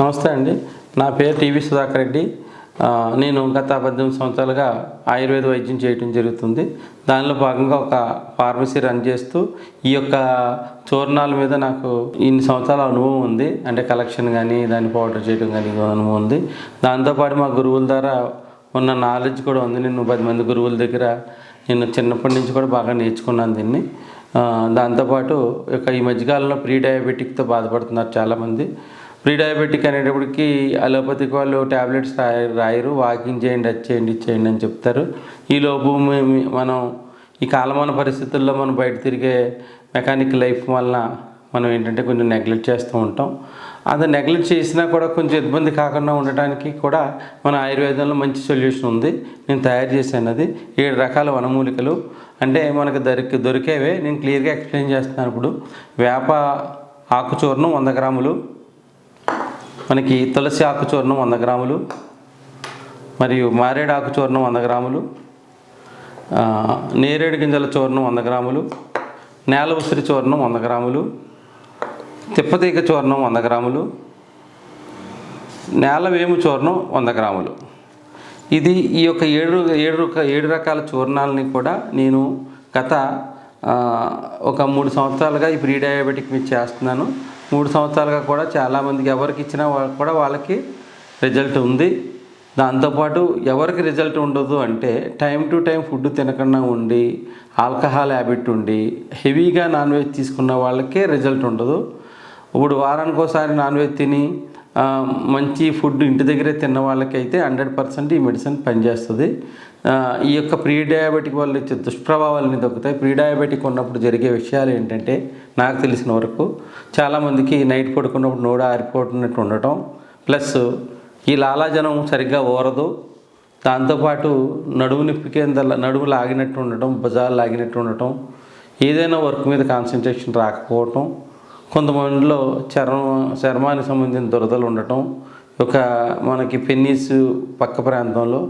నమస్తే అండి. నా పేరు టీవీ సుధాకర్ రెడ్డి. నేను గత పద్దెనిమిది సంవత్సరాలుగా ఆయుర్వేద వైద్యం చేయటం జరుగుతుంది. దానిలో భాగంగా ఒక ఫార్మసీ రన్ చేస్తూ ఈ యొక్క చూర్ణాల మీద నాకు ఇన్ని సంవత్సరాల అనుభవం ఉంది. అంటే కలెక్షన్ కానీ దాన్ని పౌడర్ చేయడం కానీ అనుభవం ఉంది. దాంతోపాటు మా గురువుల ద్వారా ఉన్న నాలెడ్జ్ కూడా ఉంది. నేను పది మంది గురువుల దగ్గర నేను చిన్నప్పటి నుంచి కూడా బాగా నేర్చుకున్నాను దీన్ని. దాంతోపాటు యొక్క ఈ మధ్యకాలంలో ప్రీ డయాబెటిక్తో బాధపడుతున్నారు చాలామంది. ప్రీడయాబెటిక్ అనేటప్పటికీ అనేటప్పటికి అలోపతిక్ వాళ్ళు ట్యాబ్లెట్స్ రాయ రాయరు వాకింగ్ చేయండి అది చేయండి చేయండి అని చెప్తారు. ఈలోపు మనం ఈ కాలమాన పరిస్థితుల్లో మనం బయట తిరిగే మెకానిక్ లైఫ్ వలన మనం ఏంటంటే కొంచెం నెగ్లెక్ట్ చేస్తూ ఉంటాం. అది నెగ్లెక్ట్ చేసినా కూడా కొంచెం ఇబ్బంది కాకుండా ఉండటానికి కూడా మన ఆయుర్వేదంలో మంచి సొల్యూషన్ ఉంది. నేను తయారు చేశాను అది. ఏడు రకాల వనమూలికలు. అంటే మనకు దొరికి దొరికేవే. నేను క్లియర్గా ఎక్స్ప్లెయిన్ చేస్తున్నాను ఇప్పుడు. వేప ఆకుచూర్ణం వంద గ్రాములు మనకి తులసి ఆకు చూర్ణం వంద గ్రాములు మరియు మారేడు ఆకు చూర్ణం వంద గ్రాములు నేరేడు గింజల చూర్ణం వంద గ్రాములు నేల ఉసిరి చూర్ణం వంద గ్రాములు తిప్పతీగ చూర్ణం వంద గ్రాములు నేల వేము చూర్ణం వంద గ్రాములు. ఇది ఈ యొక్క ఏడు ఏడు ఏడు రకాల చూర్ణాలని కూడా నేను గత ఒక మూడు సంవత్సరాలుగా ఈ ప్రీ డయాబెటిక్ మీద చేస్తున్నాను. మూడు సంవత్సరాలుగా కూడా చాలామందికి ఎవరికి ఇచ్చినా కూడా వాళ్ళకి రిజల్ట్ ఉంది. దాంతోపాటు ఎవరికి రిజల్ట్ ఉండదు అంటే టైం టు టైం ఫుడ్ తినకుండా ఉండి ఆల్కహాల్ హ్యాబిట్ ఉండి హెవీగా నాన్ వెజ్ తీసుకున్న వాళ్ళకే రిజల్ట్ ఉండదు. ఇప్పుడు వారానికి ఒకసారి నాన్ వెజ్ తిని మంచి ఫుడ్ ఇంటి దగ్గరే తిన్న వాళ్ళకైతే హండ్రెడ్ పర్సెంట్ ఈ మెడిసిన్ పనిచేస్తుంది. ఈ యొక్క ప్రీ డయాబెటిక్ వల్ల వచ్చే దుష్ప్రభావాలని దొక్కుతాయి ప్రీ డయాబెటిక్ ఉన్నప్పుడు జరిగే విషయాలు ఏంటంటే నాకు తెలిసిన వరకు చాలామందికి నైట్ పడుకున్నప్పుడు నోడ ఆరిపోతున్నట్టు ఉండటం. ప్లస్ ఈ లాలాజనం సరిగ్గా ఊరదు దాంతోపాటు నడుము నొప్పి కింద నడుము లాగినట్టు ఉండటం భుజాలు లాగినట్టు ఉండటం ఏదైనా వర్క్ మీద కాన్సన్ట్రేషన్ రాకపోవటం కొంతమందిలో చర్మం చర్మానికి సంబంధించిన దురదలు ఉండటం ఒక మనకి పెన్నీస్ పక్క ప్రాంతంలో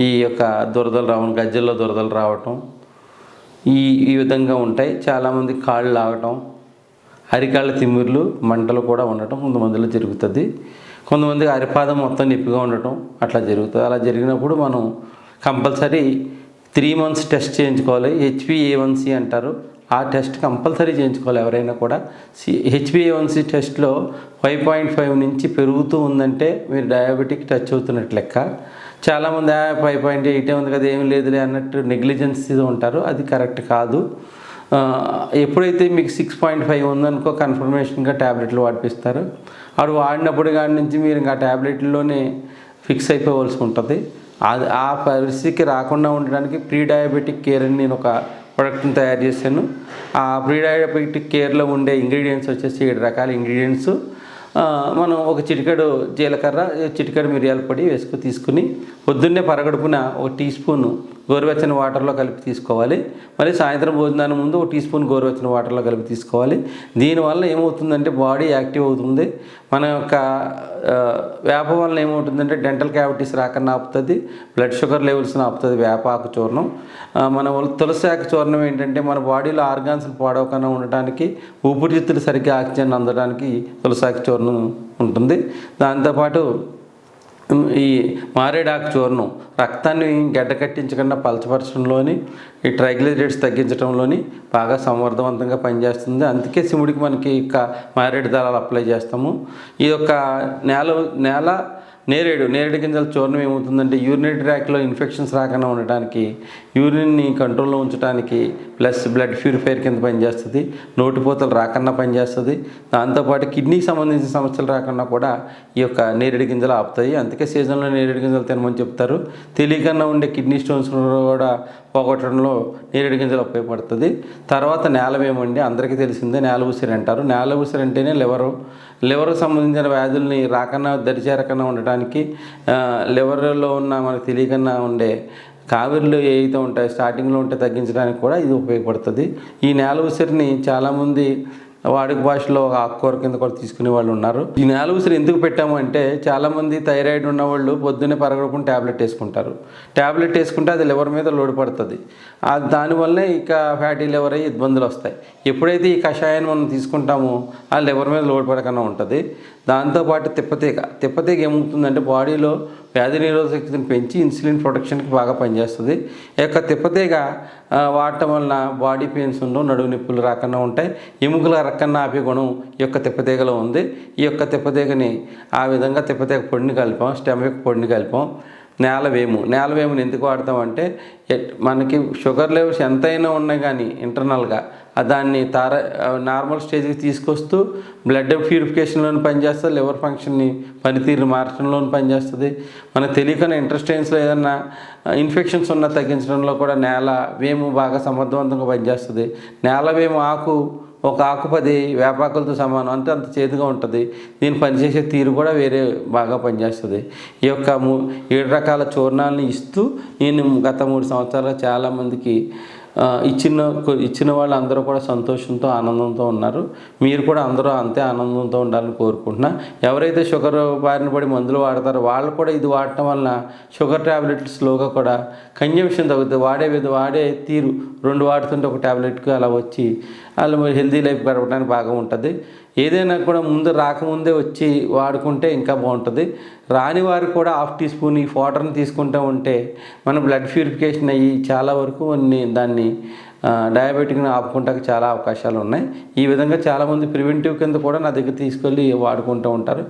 ఈ యొక్క దురదలు రావడం గజ్జల్లో దురదలు రావటం ఈ ఈ విధంగా ఉంటాయి. చాలామంది కాళ్ళు లాగటం అరికాళ్ళ తిమ్మిర్లు మంటలు కూడా ఉండటం కొంతమందిలో జరుగుతుంది. కొంతమందికి అరిపాదం మొత్తం నొప్పిగా ఉండటం అట్లా జరుగుతుంది. అలా జరిగినప్పుడు మనం కంపల్సరీ త్రీ మంత్స్ టెస్ట్ చేయించుకోవాలి. హెచ్పిఏవన్సీ అంటారు. ఆ టెస్ట్ కంపల్సరీ చేయించుకోవాలి ఎవరైనా కూడా. హెచ్పిఏవన్సి టెస్ట్లో ఫైవ్ పాయింట్ ఫైవ్ నుంచి పెరుగుతూ ఉందంటే మీరు డయాబెటిక్ టచ్ అవుతున్నట్టు లెక్క. చాలామంది ఫైవ్ పాయింట్ ఎయిటే ఉంది కదా ఏం లేదులే అన్నట్టు నెగ్లిజెన్స్ ఉంటారు. అది కరెక్ట్ కాదు. ఎప్పుడైతే మీకు సిక్స్ పాయింట్ ఫైవ్ ఉందనుకో కన్ఫర్మేషన్గా ట్యాబ్లెట్లు వాడిపిస్తారు. ఆడు వాడినప్పుడు కాడి నుంచి మీరు ఇంకా ట్యాబ్లెట్లోనే ఫిక్స్ అయిపోవలసి ఉంటుంది. అది ఆ పరిస్థితికి రాకుండా ఉండడానికి ప్రీ డయాబెటిక్ కేర్ అని నేను ఒక ప్రొడక్ట్ని తయారు చేశాను. ఆ ప్రీ డయాబెటిక్ కేర్లో ఉండే ఇంగ్రీడియంట్స్ వచ్చేసి ఏడు రకాల ఇంగ్రీడియంట్స్ మనం ఒక చిటికెడు జీలకర్ర చిటికెడు మిరియాల పొడి వేసుకుని తీసుకుని పొద్దున్నే పరగడుపున ఒక టీ స్పూన్ గోరువెచ్చని వాటర్లో కలిపి తీసుకోవాలి. మళ్ళీ సాయంత్రం భోజనానికి ముందు ఒక టీ స్పూన్ గోరువెచ్చని వాటర్లో కలిపి తీసుకోవాలి. దీనివల్ల ఏమవుతుందంటే బాడీ యాక్టివ్ అవుతుంది. మన యొక్క వేప వల్ల ఏమవుతుందంటే డెంటల్ క్యావిటీస్ రాకుండా ఆపుతుంది. బ్లడ్ షుగర్ లెవెల్స్ని ఆపుతుంది వేపాకు చూర్ణం మన తులసి ఆకు చూర్ణం ఏంటంటే మన బాడీలో ఆర్గాన్స్ పాడవకుండా ఉండటానికి ఊపిరితిత్తులు సరిగ్గా ఆక్సిజన్ అందడానికి తులసాకు చూర్ణం ఉంటుంది. దాంతోపాటు ఈ మారేడాకు చూర్ణం రక్తాన్ని గడ్డ కట్టించకుండా పలచపరచడంలోని ఈ ట్రైగ్లిజరైడ్స్ తగ్గించడంలోని బాగా సమర్థవంతంగా పనిచేస్తుంది. అందుకే శివుడికి మనకి ఇక మారేడు దళాలు అప్లై చేస్తాము. ఈ యొక్క నేల నేల నేరేడు నేరేడు గింజల చూర్ణం ఏమవుతుందంటే యూరినరీ ట్రాక్లో ఇన్ఫెక్షన్స్ రాకుండా ఉండటానికి యూరిన్ని కంట్రోల్లో ఉంచడానికి ప్లస్ బ్లడ్ ప్యూరిఫైర్ కింద పనిచేస్తుంది నోటిపోతలు రాకుండా పనిచేస్తుంది. దాంతోపాటు కిడ్నీకి సంబంధించిన సమస్యలు రాకుండా కూడా ఈ యొక్క నేరేడు గింజలు ఆపుతాయి. అందుకే సీజన్లో నేరేడు గింజలు తినమని చెప్తారు. తెలియకుండా ఉండే కిడ్నీ స్టోన్స్ కూడా పోగొట్టడంలో నేరేడు గింజలు ఉపయోగపడుతుంది. తర్వాత నేలవేమండి అందరికీ తెలిసిందే నేల ఉసిరి అంటారు. నేల ఉసిరి అంటేనే లివరు. లివర్కి సంబంధించిన వ్యాధుల్ని రాకన్నా దరిచేరకన్నా ఉండటానికి లివర్లో ఉన్న మనకు తెలియకుండా ఉండే కావిరిలో ఏవైతే ఉంటాయో స్టార్టింగ్లో ఉంటే తగ్గించడానికి కూడా ఇది ఉపయోగపడుతుంది. ఈ నేల ఉసిరిని చాలామంది వాడుక భాషలో ఒక ఆకుకూర కింద కూడా తీసుకునే వాళ్ళు ఉన్నారు. ఈ నేల ఉసిరి ఎందుకు పెట్టాము అంటే చాలామంది థైరాయిడ్ ఉన్న వాళ్ళు పొద్దున్నే పరగడుకుని ట్యాబ్లెట్ వేసుకుంటారు. ట్యాబ్లెట్ వేసుకుంటే అది లివర్ మీద లోడ్ పడుతుంది. దానివల్లే ఇక ఫ్యాటీ లివర్ అయ్యి ఇబ్బందులు వస్తాయి. ఎప్పుడైతే ఈ కషాయాన్ని మనం తీసుకుంటామో ఆ లివర్ మీద లోడ్ పడకుండా ఉంటుంది. దాంతోపాటు తిప్పతీగ. తిప్పతీగ ఏమవుతుందంటే బాడీలో వ్యాధి నిరోధక శక్తిని పెంచి ఇన్సులిన్ ప్రొటెక్షన్కి బాగా పనిచేస్తుంది. ఈ యొక్క తిప్పతీగ వాడటం వలన బాడీ పెయిన్స్ ఉండవు నడువు నొప్పులు రాకుండా ఉంటాయి. ఎముకలు రక్కన్న ఆపే గుణం ఈ యొక్క తిప్పతీగలో ఉంది. ఈ యొక్క తిప్పతీగని ఆ విధంగా తిప్పతీగ పొడిని కలిపాం స్టెమ్ యొక్క పొడిని కలిపాం. నేలవేము నేలవేముని ఎందుకు వాడతామంటే ఎట్- మనకి షుగర్ లెవెల్స్ ఎంతైనా ఉన్నాయి కానీ ఇంటర్నల్గా దాన్ని తార నార్మల్ స్టేజ్కి తీసుకొస్తూ బ్లడ్ ప్యూరిఫికేషన్లోని పనిచేస్తుంది లివర్ ఫంక్షన్ని పనితీరుని మార్చడంలోని పనిచేస్తుంది. మనకు తెలియకనే ఇంటెస్టైన్స్లో ఏదన్నా ఇన్ఫెక్షన్స్ ఉన్న తగ్గించడంలో కూడా నేల వేము బాగా సమర్థవంతంగా పనిచేస్తుంది. నేల వేము ఆకు ఒక ఆకు పది వేపాకులతో సమానం అంతే అంత చేదుగా ఉంటుంది. దీని పనిచేసే తీరు కూడా వేరే బాగా పనిచేస్తుంది. ఈ యొక్క ఏడు రకాల చూర్ణాలని ఇస్తూ నేను గత మూడు సంవత్సరాలు చాలామందికి ఇచ్చిన ఇచ్చిన వాళ్ళు అందరూ కూడా సంతోషంతో ఆనందంతో ఉన్నారు. మీరు కూడా అందరూ అంతే ఆనందంతో ఉండాలని కోరుకుంటున్నా. ఎవరైతే షుగర్ బారిన పడి మందులు వాడతారో వాళ్ళు కూడా ఇది వాడటం వలన షుగర్ ట్యాబ్లెట్లు స్లోగా కూడా కన్జంప్షన్ తగ్గుతుంది వాడే విధ వాడే తీరు రెండు వాడుతుంటే ఒక ట్యాబ్లెట్కి అలా వచ్చి వాళ్ళు హెల్దీ లైఫ్ గడపడానికి బాగా ఉంటుంది. ఏదైనా కూడా ముందు రాకముందే వచ్చి వాడుకుంటే ఇంకా బాగుంటుంది. రాని వారు కూడా హాఫ్ టీ స్పూన్ ఈ పౌడర్ని తీసుకుంటూ ఉంటే మన బ్లడ్ ప్యూరిఫికేషన్ అయ్యి చాలా వరకు దాన్ని డయాబెటిక్ని ఆపుకుంటానికి చాలా అవకాశాలు ఉన్నాయి. ఈ విధంగా చాలామంది ప్రివెంటివ్ కింద కూడా నా దగ్గర తీసుకెళ్ళి వాడుకుంటూ ఉంటారు.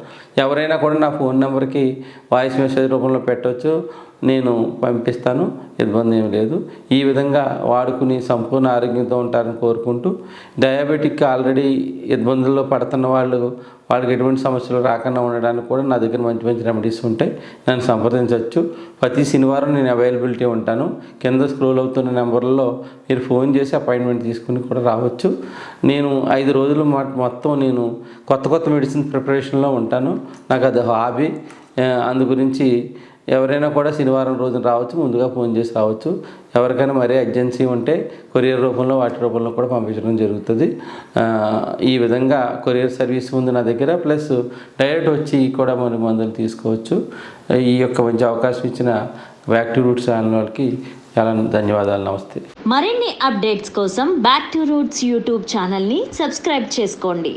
ఎవరైనా కూడా నా ఫోన్ నెంబర్కి వాయిస్ మెసేజ్ రూపంలో పెట్టవచ్చు నేను పంపిస్తాను ఇబ్బంది ఏమి లేదు. ఈ విధంగా వాడుకుని సంపూర్ణ ఆరోగ్యంతో ఉంటారని కోరుకుంటూ డయాబెటిక్ ఆల్రెడీ ఇబ్బందుల్లో పడుతున్న వాళ్ళు వాళ్ళకి ఎటువంటి సమస్యలు రాకుండా ఉండడానికి కూడా నా దగ్గర మంచి మంచి రెమెడీస్ ఉంటాయి. నన్ను సంప్రదించవచ్చు. ప్రతి శనివారం నేను అవైలబిలిటీ ఉంటాను. కింద స్క్రోల్ అవుతున్న నెంబర్లో మీరు ఫోన్ చేసి అపాయింట్మెంట్ తీసుకుని కూడా రావచ్చు. నేను ఐదు రోజులు మొ- మొత్తం నేను కొత్త కొత్త మెడిసిన్ ప్రిపరేషన్లో ఉంటాను. నాకు అది హాబీ. అందు గురించి ఎవరైనా కూడా శనివారం రోజున రావచ్చు ముందుగా ఫోన్ చేసి రావచ్చు. ఎవరికైనా మరీ అర్జెన్సీ ఉంటే కొరియర్ రూపంలో వాటి రూపంలో కూడా పంపించడం జరుగుతుంది. ఈ విధంగా కొరియర్ సర్వీస్ ఉంది నా దగ్గర ప్లస్ డైరెక్ట్ వచ్చి కూడా మరి మందులు తీసుకోవచ్చు. ఈ యొక్క మంచి అవకాశం ఇచ్చిన బ్యాక్ టు రూట్స్ ఛానల్ వాళ్ళకి చాలా ధన్యవాదాలు. నమస్తే. మరిన్ని అప్డేట్స్ కోసం బ్యాక్ టు రూట్స్ యూట్యూబ్ ఛానల్ని సబ్స్క్రైబ్ చేసుకోండి.